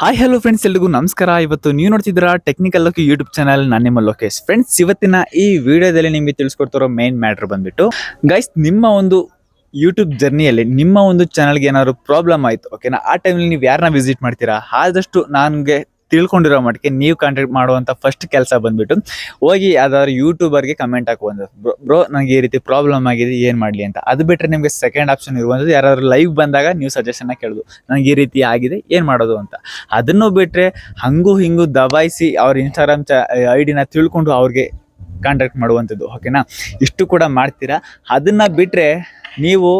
Hi hello friends ಎಲ್ರಿಗೂ ನಮಸ್ಕಾರ. ಇವತ್ತು ನೀವು ನೋಡ್ತಿದ್ದೀರಾ ಟೆಕ್ನಿಕಲ್ ಲೋಕಿ ಯೂಟ್ಯೂಬ್ ಚಾನಲ್ ನಾನು ನಿಮ್ಮ ಲೋಕೇಶ್. ಫ್ರೆಂಡ್ಸ್ ಇವತ್ತಿನ ಈ ವಿಡಿಯೋದಲ್ಲಿ ನಿಮಗೆ ತಿಳಿಸ್ಕೊಡ್ತಿರೋ ಮೇನ್ ಮ್ಯಾಟ್ರ್ ಬಂದ್ಬಿಟ್ಟು ಗೈಸ್ ನಿಮ್ಮ ಒಂದು ಯೂಟ್ಯೂಬ್ ಜರ್ನಿಯಲ್ಲಿ ನಿಮ್ಮ ಒಂದು ಚಾನಲ್ಗೆ ಏನಾದ್ರು ಪ್ರಾಬ್ಲಮ್ ಆಯಿತು ಓಕೆನಾ ಆ ಟೈಮಲ್ಲಿ ನೀವು ಯಾರನ್ನ ವಿಸಿಟ್ ಮಾಡ್ತೀರಾ? ಆದಷ್ಟು ನನಗೆ ತಿಳ್ಕೊಂಡಿರೋ ಮಟ್ಟಿಗೆ ನೀವು ಕಾಂಟ್ಯಾಕ್ಟ್ ಮಾಡುವಂಥ ಫಸ್ಟ್ ಕೆಲಸ ಬಂದುಬಿಟ್ಟು ಹೋಗಿ ಯಾವ್ದಾದ್ರು ಯೂಟ್ಯೂಬರ್ಗೆ ಕಮೆಂಟ್ ಹಾಕುವಂಥದ್ದು ಬ್ರೋ ನನಗೆ ಈ ರೀತಿ ಪ್ರಾಬ್ಲಮ್ ಆಗಿದೆ, ಏನು ಮಾಡಲಿ ಅಂತ. ಅದು ಬಿಟ್ಟರೆ ನಿಮಗೆ ಸೆಕೆಂಡ್ ಆಪ್ಷನ್ ಇರುವಂಥದ್ದು ಯಾರಾದರೂ ಲೈವ್ ಬಂದಾಗ ನೀವು ಸಜೆಷನ್ನ ಕೇಳೋದು. ನನಗೆ ಈ ರೀತಿ ಆಗಿದೆ, ಏನು ಮಾಡೋದು ಅಂತ. ಅದನ್ನು ಬಿಟ್ಟರೆ ಹಂಗೂ ಹಿಂಗೂ ದಬಾಯಿಸಿ ಅವ್ರ ಇನ್ಸ್ಟಾಗ್ರಾಮ್ ಚ ಐ ಡಿನ ತಿಳ್ಕೊಂಡು ಅವ್ರಿಗೆ ಕಾಂಟ್ಯಾಕ್ಟ್ ಮಾಡುವಂಥದ್ದು ಓಕೆನಾ ಇಷ್ಟು ಕೂಡ ಮಾಡ್ತೀರಾ? ಅದನ್ನು ಬಿಟ್ಟರೆ ನೀವು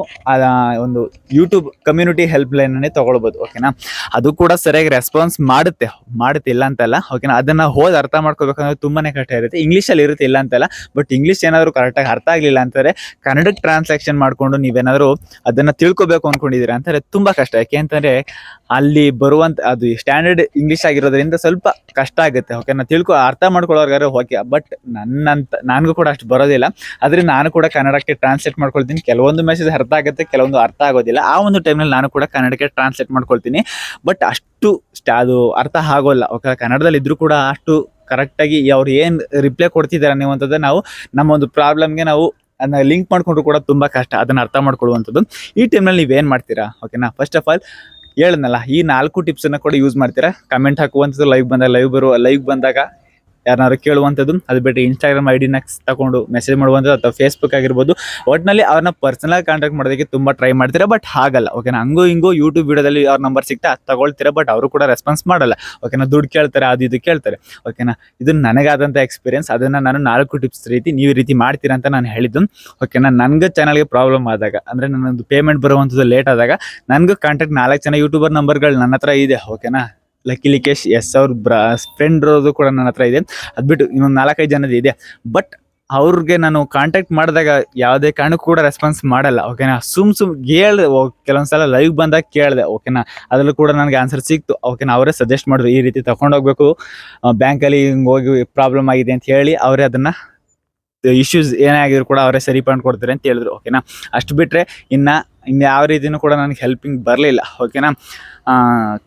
ಒಂದು ಯೂಟ್ಯೂಬ್ ಕಮ್ಯುನಿಟಿ ಹೆಲ್ಪ್ ಲೈನನ್ನೇ ತೊಗೊಳ್ಬೋದು ಓಕೆನಾ ಅದು ಕೂಡ ಸರಿಯಾಗಿ ರೆಸ್ಪಾನ್ಸ್ ಮಾಡುತ್ತೆ ಮಾಡುತ್ತೆ ಇಲ್ಲ ಅಂತಲ್ಲ ಓಕೆನಾ ಅದನ್ನು ಹೋದ್ ಅರ್ಥ ಮಾಡ್ಕೋಬೇಕಂದ್ರೆ ತುಂಬಾ ಕಷ್ಟ ಇರುತ್ತೆ. ಇಂಗ್ಲೀಷಲ್ಲಿ ಇರುತ್ತೆ ಇಲ್ಲ ಅಂತಲ್ಲ ಬಟ್ ಇಂಗ್ಲೀಷ್ ಏನಾದರೂ ಕರೆಕ್ಟಾಗಿ ಅರ್ಥ ಆಗಲಿಲ್ಲ ಅಂತಾರೆ ಕನ್ನಡಕ್ಕೆ ಟ್ರಾನ್ಸಾಕ್ಷನ್ ಮಾಡಿಕೊಂಡು ನೀವೇನಾದರೂ ಅದನ್ನು ತಿಳ್ಕೊಬೇಕು ಅಂದ್ಕೊಂಡಿದ್ದೀರಾ ಅಂತಾರೆ ತುಂಬ ಕಷ್ಟ. ಯಾಕೆ ಅಂತಂದರೆ ಅಲ್ಲಿ ಬರುವಂಥ ಅದು ಸ್ಟ್ಯಾಂಡರ್ಡ್ ಇಂಗ್ಲೀಷ್ ಆಗಿರೋದ್ರಿಂದ ಸ್ವಲ್ಪ ಕಷ್ಟ ಆಗುತ್ತೆ. ಓಕೆನಾ ತಿಳ್ಕೊ, ಅರ್ಥ ಮಾಡ್ಕೊಳ್ಳೋರ್ಗಾದ್ರೆ ಓಕೆ ಬಟ್ ನನ್ನಂತ, ನನಗೂ ಕೂಡ ಅಷ್ಟು ಬರೋದಿಲ್ಲ. ಆದರೆ ನಾನು ಕೂಡ ಕನ್ನಡಕ್ಕೆ ಟ್ರಾನ್ಸ್ಲೇಟ್ ಮಾಡ್ಕೊಳ್ತೀನಿ. ಕೆಲವೊಂದು ಮೆಸೇಜ್ ಅರ್ಥ ಆಗುತ್ತೆ, ಕೆಲವೊಂದು ಅರ್ಥ ಆಗೋದಿಲ್ಲ. ಆ ಒಂದು ಟೈಮ್ನಲ್ಲಿ ನಾನು ಕೂಡ ಕನ್ನಡಕ್ಕೆ ಟ್ರಾನ್ಸ್ಲೇಟ್ ಮಾಡ್ಕೊಳ್ತೀನಿ. ಬಟ್ ಅಷ್ಟು ಅದು ಅರ್ಥ ಆಗೋಲ್ಲ. ಓಕೆ ಕನ್ನಡದಲ್ಲಿ ಇದ್ರೂ ಕೂಡ ಅಷ್ಟು ಕರೆಕ್ಟಾಗಿ ಅವ್ರು ಏನು ರಿಪ್ಲೈ ಕೊಡ್ತಿದ್ದಾರೆ ಅನ್ನುವಂಥದ್ದು ನಾವು, ನಮ್ಮ ಒಂದು ಪ್ರಾಬ್ಲಮ್ಗೆ ನಾವು ಅದನ್ನ ಲಿಂಕ್ ಮಾಡ್ಕೊಂಡ್ರು ಕೂಡ ತುಂಬ ಕಷ್ಟ. ಅದನ್ನು ಅರ್ಥ ಮಾಡ್ಕೊಳ್ಳುವಂಥದ್ದು. ಈ ಟೈಮ್ನಲ್ಲಿ ನೀವೇನು ಮಾಡ್ತೀರಾ? ಓಕೆನಾ ಫಸ್ಟ್ ಆಫ್ ಆಲ್ ಹೇಳಿದ್ನಲ್ಲ, ಈ ನಾಲ್ಕು ಟಿಪ್ಸನ್ನು ಕೂಡ ಯೂಸ್ ಮಾಡ್ತೀರಾ? ಕಮೆಂಟ್ ಹಾಕುವಂಥದ್ದು ಲೈವ್ ಬಂದಾಗ ಲೈವ್ ಬರುವ ಲೈವ್ ಬಂದಾಗ. ಯಾರನ್ನಾರು ಕೇಳುವಂಥದ್ದು, ಅದು ಬಿಟ್ಟರೆ ಇನ್ಸ್ಟಾಗ್ರಾಮ್ ಐ ಡಿನ ತಗೊಂಡು ಮೆಸೇಜ್ ಮಾಡುವಂಥದ್ದು ಅಥವಾ ಫೇಸ್ಬುಕ್ ಆಗಿರ್ಬೋದು. ಒಟ್ಟಿನಲ್ಲಿ ಅವ್ರನ್ನ ಪರ್ಸನಲ್ ಕಾಂಟ್ಯಾಕ್ಟ್ ಮಾಡೋದಕ್ಕೆ ತುಂಬ ಟ್ರೈ ಮಾಡ್ತೀರಾ ಬಟ್ ಹಾಗಲ್ಲ. ಓಕೆನಾ ಹಂಗೂ ಹಿಂಗೂ ಯೂಟ್ಯೂಬ್ ವಿಡಿಯೋದಲ್ಲಿ ಅವ್ರ ನಂಬರ್ ಸಿಗ್ತಾ ಅದು ತಗೊಳ್ತೀರಾ ಬಟ್ ಅವರು ಕೂಡ ರೆಸ್ಪಾನ್ಸ್ ಮಾಡಲ್ಲ. ಓಕೆನಾ ದುಡ್ಡು ಕೇಳ್ತಾರೆ, ಅದು ಇದು ಕೇಳ್ತಾರೆ. ಓಕೆನಾ ಇದು ನನಗಾದಂಥ ಎಕ್ಸ್ಪೀರಿಯನ್ಸ್ ಅದನ್ನು ನಾನು ನಾಲ್ಕು ಟಿಪ್ಸ್ ರೀತಿ ನೀವು ರೀತಿ ಮಾಡ್ತೀರಾ ಅಂತ ನಾನು ಹೇಳಿದ್ದು. ಓಕೆನಾ ನನಗೆ ಚಾನಲ್ಗೆ ಪ್ರಾಬ್ಲಮ್ ಆದಾಗ, ಅಂದರೆ ನನ್ನದು ಪೇಮೆಂಟ್ ಬರುವಂಥದ್ದು ಲೇಟ್ ಆದಾಗ, ನನಗೂ ಕಾಂಟ್ಯಾಕ್ಟ್ ನಾಲ್ಕು ಜನ ಯೂಟ್ಯೂಬರ್ ನಂಬರ್ಗಳು ನನ್ನ ಹತ್ರ ಇದೆ. ಓಕೆನಾ ಲಕ್ಕಿ ಲಿಕೇಶ್ ಎಸ್ ಅವ್ರ ಬ್ರಾ ಫ್ರೆಂಡ್ ಇರೋದು ಕೂಡ ನನ್ನ ಹತ್ರ ಇದೆ. ಅದು ಬಿಟ್ಟು ಇನ್ನೊಂದು ನಾಲ್ಕೈದು ಜನದ ಇದೆ. ಬಟ್ ಅವ್ರಿಗೆ ನಾನು ಕಾಂಟ್ಯಾಕ್ಟ್ ಮಾಡಿದಾಗ ಯಾವುದೇ ಕಾರಣಕ್ಕೂ ಕೂಡ ರೆಸ್ಪಾನ್ಸ್ ಮಾಡಲ್ಲ ಓಕೆನಾ ಸುಮ್ ಸುಮ್ ಕೇಳಿದೆ ಕೆಲವೊಂದು ಸಲ ಲೈವ್ ಬಂದಾಗ ಕೇಳಿದೆ ಓಕೆನಾ ಅದರಲ್ಲೂ ಕೂಡ ನನಗೆ ಆನ್ಸರ್ ಸಿಕ್ತು ಓಕೆನಾ ಅವರೇ ಸಜೆಸ್ಟ್ ಮಾಡಿದ್ರು, ಈ ರೀತಿ ತೊಗೊಂಡೋಗ್ಬೇಕು ಬ್ಯಾಂಕಲ್ಲಿ ಹಿಂಗೆ ಹೋಗಿ ಪ್ರಾಬ್ಲಮ್ ಆಗಿದೆ ಅಂತ ಹೇಳಿ ಅವರೇ ಅದನ್ನು ಇಶ್ಯೂಸ್ ಏನೇ ಆಗಿದ್ರು ಕೂಡ ಅವರೇ ಸರಿ ಕೊಡ್ತಾರೆ ಅಂತ ಹೇಳಿದ್ರು ಓಕೆನಾ ಅಷ್ಟು ಬಿಟ್ಟರೆ ಇನ್ನು ಇನ್ನು ಯಾವ ರೀತಿನೂ ಕೂಡ ನನಗೆ ಹೆಲ್ಪಿಂಗ್ ಬರಲಿಲ್ಲ ಓಕೆನಾ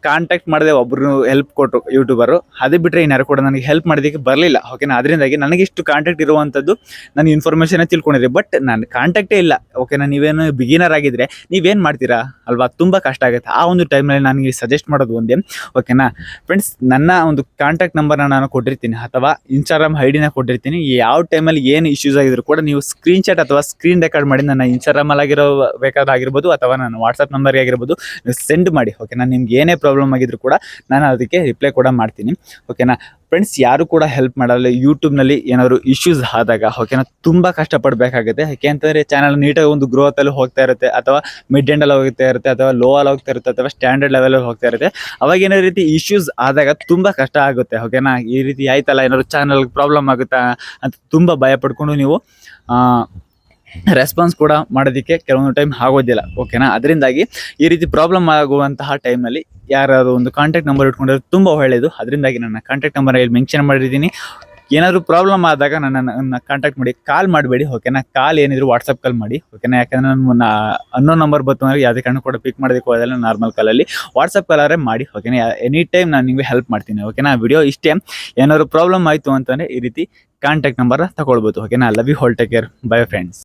ಕಾಂಟ್ಯಾಕ್ಟ್ ಮಾಡಿದೆ ಒಬ್ರು ಹೆಲ್ಪ್ ಕೊಟ್ಟರು ಯೂಟ್ಯೂಬರು ಅದು ಬಿಟ್ಟರೆ ಇನ್ಯಾರು ಕೂಡ ನನಗೆ ಹೆಲ್ಪ್ ಮಾಡೋದಕ್ಕೆ ಬರಲಿಲ್ಲ. ಓಕೆನಾ ಅದರಿಂದಾಗಿ ನನಗೆ ಇಷ್ಟು ಕಾಂಟ್ಯಾಕ್ಟ್ ಇರುವಂಥದ್ದು ನಾನು ಇನ್ಫಾರ್ಮೇಷನ್ ತಿಳ್ಕೊಂಡಿದ್ದೆ. ಬಟ್ ನಾನು ಕಾಂಟ್ಯಾಕ್ಟೇ ಇಲ್ಲ. ಓಕೆನಾ ನೀವೇನು ಬಿಗಿನರ್ ಆಗಿದ್ದರೆ ನೀವೇನು ಮಾಡ್ತೀರಾ? ಅಲ್ವಾ? ತುಂಬ ಕಷ್ಟ ಆಗುತ್ತೆ. ಆ ಒಂದು ಟೈಮಲ್ಲಿ ನನಗೆ ಸಜೆಸ್ಟ್ ಮಾಡೋದು ಒಂದೇ. ಓಕೆನಾ ಫ್ರೆಂಡ್ಸ್ ನನ್ನ ಒಂದು ಕಾಂಟ್ಯಾಕ್ಟ್ ನಂಬರ್ನ ನಾನು ಕೊಟ್ಟಿರ್ತೀನಿ. ಅಥವಾ ಇನ್ಸ್ಟಾಗ್ರಾಮ್ ಐ ಡಿನ ಕೊಟ್ಟಿರ್ತೀನಿ. ಯಾವ ಟೈಮಲ್ಲಿ ಏನು ಇಶ್ಯೂಸ್ ಆಗಿದ್ರು ಕೂಡ ನೀವು ಸ್ಕ್ರೀನ್ ಶಾಟ್ ಅಥವಾ ಸ್ಕ್ರೀನ್ ರೆಕಾರ್ಡ್ ಮಾಡಿ ನನ್ನ ಇನ್ಸ್ಟಾಗ್ರಾಮಲ್ಲಿ ಆಗಿರೋ ಬೇಕಾದಾಗಿರ್ಬೋದು ಅಥವಾ ನನ್ನ ವಾಟ್ಸಪ್ ನಂಬರ್ಗೆ ಆಗಿರ್ಬೋದು, ನೀವು ಸೆಂಡ್ ಮಾಡಿ. ಓಕೆನಾ ನಿಮ್ಗೆ ಏನೇ ಪ್ರಾಬ್ಲಮ್ ಆಗಿದ್ರು ಕೂಡ ನಾನು ಅದಕ್ಕೆ ರಿಪ್ಲೈ ಕೂಡ ಮಾಡ್ತೀನಿ. ಓಕೆನಾ ಫ್ರೆಂಡ್ಸ್ ಯಾರು ಕೂಡ ಹೆಲ್ಪ್ ಮಾಡಲ್ಲ. ಯೂಟ್ಯೂಬ್ನಲ್ಲಿ ಏನಾದ್ರು ಇಶ್ಯೂಸ್ ಆದಾಗ ಓಕೆನಾ ತುಂಬ ಕಷ್ಟಪಡಬೇಕಾಗುತ್ತೆ. ಯಾಕೆ ಅಂತಂದರೆ ಚಾನಲ್ ನೀಟಾಗಿ ಒಂದು ಗ್ರೋತಲ್ಲಿ ಹೋಗ್ತಾ ಇರುತ್ತೆ, ಅಥವಾ ಮಿಡ್ ಎಂಡಲ್ಲಿ ಹೋಗ್ತಾ ಇರುತ್ತೆ, ಅಥವಾ ಲೋ ಅಲ್ಲಿ ಹೋಗ್ತಾ ಇರುತ್ತೆ, ಅಥವಾ ಸ್ಟ್ಯಾಂಡರ್ಡ್ ಲೆವೆಲಲ್ಲಿ ಹೋಗ್ತಾ ಇರುತ್ತೆ. ಅವಾಗ ಏನಾದ್ರು ರೀತಿ ಇಶ್ಯೂಸ್ ಆದಾಗ ತುಂಬ ಕಷ್ಟ ಆಗುತ್ತೆ ಓಕೆನಾ ಈ ರೀತಿ ಆಯ್ತಲ್ಲ, ಏನಾದ್ರು ಚಾನಲ್ಗೆ ಪ್ರಾಬ್ಲಮ್ ಆಗುತ್ತಾ ಅಂತ ತುಂಬ ಭಯ ಪಡ್ಕೊಂಡು ನೀವು ರೆಸ್ಪಾನ್ಸ್ ಕೂಡ ಮಾಡೋದಕ್ಕೆ ಕೆಲವೊಂದು ಟೈಮ್ ಆಗೋದಿಲ್ಲ ಓಕೆನಾ ಅದರಿಂದಾಗಿ ಈ ರೀತಿ ಪ್ರಾಬ್ಲಮ್ ಆಗುವಂತಹ ಟೈಮಲ್ಲಿ ಯಾರಾದರೂ ಒಂದು ಕಾಂಟ್ಯಾಕ್ಟ್ ನಂಬರ್ ಇಟ್ಕೊಂಡ್ರೆ ತುಂಬ ಒಳ್ಳೆಯದು ಅದರಿಂದಾಗಿ ನನ್ನ ಕಾಂಟ್ಯಾಕ್ಟ್ ನಂಬರ್ ಇಲ್ಲಿ ಮೆನ್ಷನ್ ಮಾಡಿದ್ದೀನಿ ಏನಾದರೂ ಪ್ರಾಬ್ಲಮ್ ಆದಾಗ ನನ್ನ ಕಾಂಟ್ಯಾಕ್ಟ್ ಮಾಡಿ ಕಾಲ್ ಮಾಡಬೇಡಿ ಓಕೆನಾ ಕಾಲ್ ಏನಿದ್ರು ವಾಟ್ಸಪ್ ಕಾಲ್ ಮಾಡಿ ಓಕೆನಾ ಯಾಕಂದರೆ ನನ್ನ ಅನ್ನೋ ನಂಬರ್ ಬಂತು ಅಂದರೆ ಯಾವುದೇ ಕಾರಣ ಕೂಡ ಪಿಕ್ ಮಾಡೋದಕ್ಕೆ ಹೋದಲ್ಲ ನಾರ್ಮಲ್ ಕಾಲಲ್ಲಿ ವಾಟ್ಸಪ್ ಆದರೆ ಮಾಡಿ ಓಕೆನಾ ಎನಿ ಟೈಮ್ ನಾನು ನಿಮಗೆ ಹೆಲ್ಪ್ ಮಾಡ್ತೀನಿ ಓಕೆನಾ ವಿಡಿಯೋ ಇಷ್ಟೇ. ಏನಾದರೂ ಪ್ರಾಬ್ಲಮ್ ಆಯಿತು ಅಂತಂದರೆ ಈ ರೀತಿ ಕಾಂಟ್ಯಾಕ್ಟ್ ನಂಬರ್ ತಗೊಳ್ಬೋದು ಓಕೆನಾ love you all take care bye friends